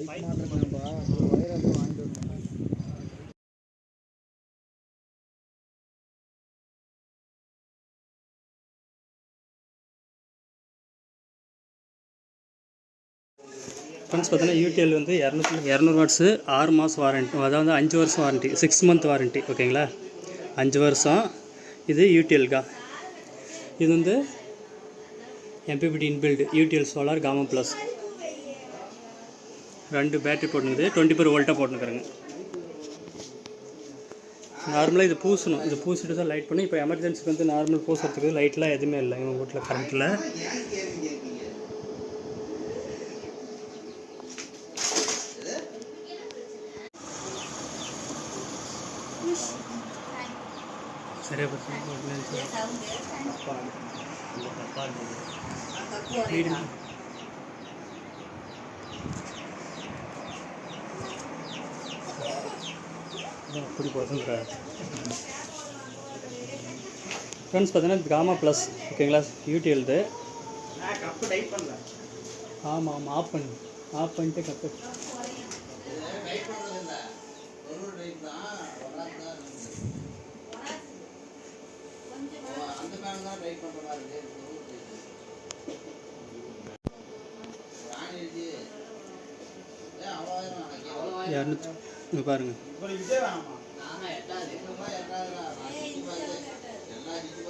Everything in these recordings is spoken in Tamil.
ஒயர் வாங்கிட்டு வரணும் ஃப்ரெண்ட்ஸ் பார்த்தீங்கன்னா யூடிஎல் வந்து இரநூத்தி இரநூறு வாட்ஸு ஆறு மாதம் வாரண்ட்டி அதாவது அஞ்சு வருஷம் வாரண்ட்டி சிக்ஸ் மந்த் வாரண்ட்டி ஓகேங்களா அஞ்சு வருஷம். இது யூடிஎல்கா இது வந்து எம்பிபிடி இன்பில்டு யூடிஎல் சோலார் காமா ப்ளஸ் ரெண்டு பேட்டரி போட்டுனுக்குது. டுவெண்ட்டி ஃபோர் வோல்ட்டாக போட்டுனுக்குறேங்க. நார்மலாக இது பூசணும். இது பூசிட்டு தான் லைட் பண்ணி இப்போ எமர்ஜென்சிக்கு வந்து நார்மல் பூசுறதுக்கு லைட்லாம் எதுவுமே இல்லை. எங்கள் வீட்டில் கரண்ட்டில் சரியா போச்சு. எப்படி போகுதுன்ற ஃப்ரெண்ட்ஸ் பார்த்தீங்கன்னா காமா ப்ளஸ் ஓகேங்களா யூடிஎல்து ஆமாம் ஆமாம் ஆஃப் பண்ணு. ஆஃப் பண்ணிட்டு கப்பு இரநூத்தி இங்கே பாருங்கள்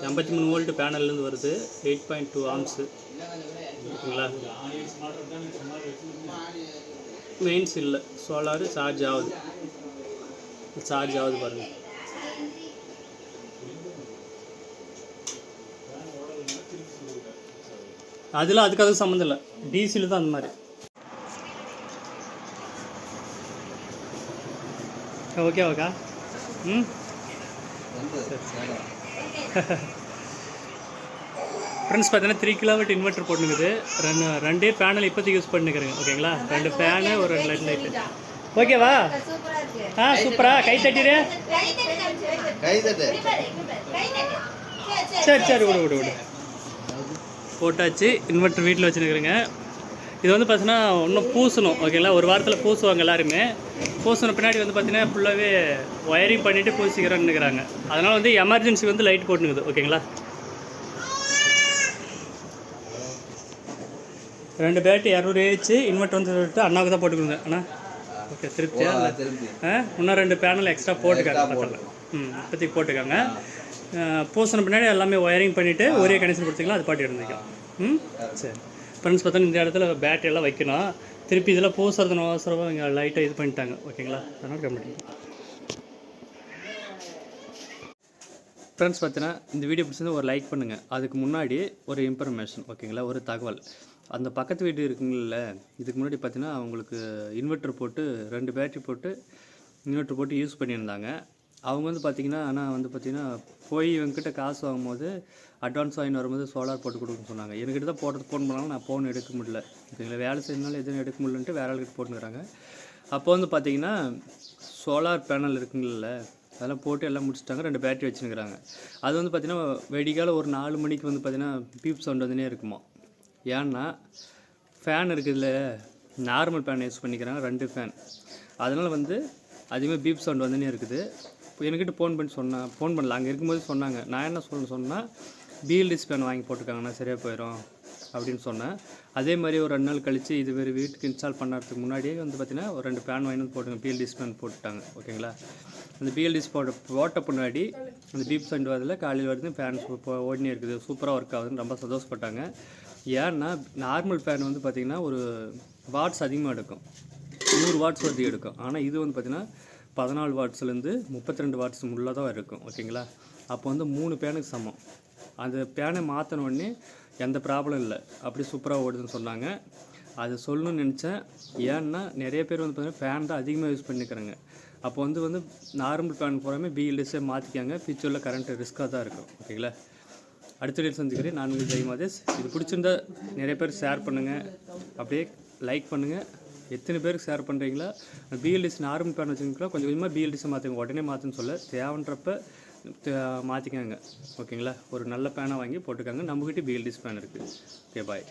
எண்பத்தி மூணு வோல்ட் பேனல்லேருந்து வருது. எயிட் பாயிண்ட் டூ ஆம்ஸு ஓகேங்களா? மெயின்ஸ் இல்லை. சோலாரு சார்ஜ் ஆகுது. சார்ஜ் ஆகுது பாருங்கள் அதெல்லாம் அதுக்கு அதுக்கு சம்மந்தம் இல்லை. டிசியில் தான் அந்த மாதிரி. ஓகே ஓகா ம் ஃப்ரெண்ட்ஸ் பார்த்தீங்கன்னா த்ரீ கிலோமீட்டர் இன்வெர்டர் போட்டுனுக்குது. ரெண்டு ரெண்டே பேனல் இப்போதைக்கு யூஸ் பண்ணிக்கிறேங்க ஓகேங்களா ரெண்டு ஃபேனு ஒரு ரெண்டு லைட் லைட்டு ஓகேவா ஆ சூப்பரா கை தட்டிடு. கை சரி சரி விடு விடு விடு. போட்டாச்சு. இன்வெர்டர் வீட்டில் வச்சுருக்குறேங்க இது வந்து பார்த்தீங்கன்னா இன்னும் பூசணும் ஓகேங்களா ஒரு வாரத்தில் பூசுவாங்க எல்லாருமே. பூசின பின்னாடி வந்து பார்த்தீங்கன்னா ஃபுல்லாகவே ஒயரிங் பண்ணிவிட்டு பூசிக்கிறேன்னுக்குறாங்க அதனால் வந்து எமர்ஜென்சி வந்து லைட் போட்டுனுக்குது ஓகேங்களா ரெண்டு பேட்டரி இரநூறு ஏச்சு இன்வெர்ட்டர் வந்து சொல்லிட்டு அண்ணாவுக்கு தான் போட்டுக்கோங்க அண்ணா. ஓகே திருப்தியா? ஆ இன்னும் ரெண்டு பேனல் எக்ஸ்ட்ரா போட்டுக்காங்க பக்கத்தில் ம் இப்போதைக்கு போட்டுக்காங்க. பூசின பின்னாடி எல்லாமே ஒயரிங் பண்ணிவிட்டு ஒரே கனெக்ஷன் கொடுத்தீங்களா அது பாட்டு இருந்துக்கலாம் ம் சரி. ஃப்ரெண்ட்ஸ் பார்த்தா இந்த இடத்துல பேட்டரி எல்லாம் வைக்கணும். திருப்பி இதெல்லாம் பூசுறது அவசரமாக இங்கே லைட்டாக இது பண்ணிட்டாங்க. ஓகேங்களா அதனால் கம்ப்ளீட் ஃப்ரெண்ட்ஸ் பார்த்தீங்கன்னா இந்த வீடியோ பிடிச்சிருந்தா ஒரு லைக் பண்ணுங்கள் அதுக்கு முன்னாடி ஒரு இன்ஃபர்மேஷன் ஓகேங்களா ஒரு தகவல். அந்த பக்கத்து வீடு இருக்குங்கள்ல இதுக்கு முன்னாடி பார்த்தீங்கன்னா அவங்களுக்கு இன்வெர்ட்டர் போட்டு ரெண்டு பேட்டரி போட்டு இன்வெர்ட்டர் போட்டு யூஸ் பண்ணியிருந்தாங்க. அவங்க வந்து பார்த்திங்கன்னா ஆனால் வந்து பார்த்திங்கன்னா போய் இவங்ககிட்ட காசு வாங்கும்போது அட்வான்ஸ் வாங்கிட்டு வரும்போது சோலார் போட்டு கொடுக்குன்னு சொன்னாங்க. என்கிட்ட தான் போட்டு ஃபோன் பண்ணாலும் நான் ஃபோன் எடுக்க முடியல. ஓகேங்களா வேலை செய்யறதுனால எதுவும் எடுக்க முடியலன்ட்டு வேற ஆளுக்கிட்ட போட்டுக்கிறாங்க அப்போ வந்து பார்த்திங்கன்னா சோலார் பேனல் இருக்குங்கள்ல அதெல்லாம் போட்டு எல்லாம் முடிச்சிட்டாங்க. ரெண்டு பேட்டரி வச்சுருக்கிறாங்க அது வந்து பார்த்திங்கன்னா வெடிக்கால ஒரு நாலு மணிக்கு வந்து பார்த்திங்கன்னா பீப் சவுண்ட் வந்துனே இருக்குமா? ஏன்னா ஃபேன் இருக்குதுல்ல நார்மல் ஃபேன் யூஸ் பண்ணிக்கிறாங்க ரெண்டு ஃபேன் அதனால் வந்து அதிகமாக பீப் சவுண்ட் வந்துனே இருக்குது. என்கிட்ட ஃபோன் பண்ணி சொன்னேன் ஃபோன் பண்ணல. அங்கே இருக்கும்போது சொன்னாங்க. நான் என்ன சொல்ல சொன்னால் பிஎல்டிஸ் ஃபேன் வாங்கி போட்டுருக்காங்கண்ணா சரியாக போயிடும் அப்படின்னு சொன்னேன். அதே மாதிரி ஒரு ரெண்டு நாள் கழித்து இது வீட்டுக்கு இன்ஸ்டால் பண்ணுறதுக்கு முன்னாடியே வந்து பார்த்திங்கன்னா ஒரு ரெண்டு ஃபேன் வாங்கி வந்து போட்டுங்க. பிஎல்டிஸ் ஃபேன் போட்டுட்டாங்க. ஓகேங்களா அந்த பிஎல்டிஸ் போட்ட போட்ட பின்னாடி அந்த பீப் சண்ட் வரதில் காலையில் வரைக்கும் ஃபேன் ஓடினே இருக்குது. சூப்பராக ஒர்க் ஆகுதுன்னு ரொம்ப சந்தோஷப்பட்டாங்க. ஏன்னா நார்மல் ஃபேன் வந்து பார்த்திங்கன்னா ஒரு வாட்ஸ் அதிகமாக எடுக்கும். நூறு வாட்ஸ் வரைக்கும் எடுக்கும். ஆனால் இது வந்து பார்த்திங்கன்னா பதினாலு வாட்ஸ்லேருந்து முப்பத்தி ரெண்டு வாட்ஸ் உள்ளே தான் இருக்கும் ஓகேங்களா? அப்போ வந்து மூணு பேனுக்கு சமம். அந்த பேனை மாற்றினோடனே எந்த ப்ராப்ளம் இல்லை. அப்படி சூப்பராக ஓடுதுன்னு சொன்னாங்க. அது சொல்லணும்னு நினச்சேன். ஏன்னா நிறைய பேர் வந்து பார்த்தீங்கன்னா ஃபேன் தான் அதிகமாக யூஸ் பண்ணிக்கிறாங்க. அப்போ வந்து வந்து நார்மல் ஃபேன் போகாமல் பிஎல்எஸ்ஸே மாற்றிக்காங்க ஃபியூச்சரில் கரண்ட் ரிஸ்க்காக தான் இருக்கும் ஓகேங்களா? அடுத்த டேட் சந்திக்கிறேன். நான் உங்கள் ஜெய் மாதேஷ். இது பிடிச்சிருந்தா நிறைய பேர் ஷேர் பண்ணுங்கள் அப்படியே லைக் பண்ணுங்கள் எத்தனை பேருக்கு ஷேர் பண்ணுறீங்களா பிஎல்டிஸ் நார்மல் பேன் வச்சுருக்கீங்களா கொஞ்சம் கொஞ்சமாக பிஎல்டிஸை மாற்றுங்க உடனே மாற்றுன்னு சொல்ல தேவைன்றப்ப மாற்றிக்கோங்க ஓகேங்களா? ஒரு நல்ல பேனை வாங்கி போட்டுக்கோங்க. நம்மக்கிட்ட பிஎல்டிஸ் பேன் இருக்குது ஓகே பாய்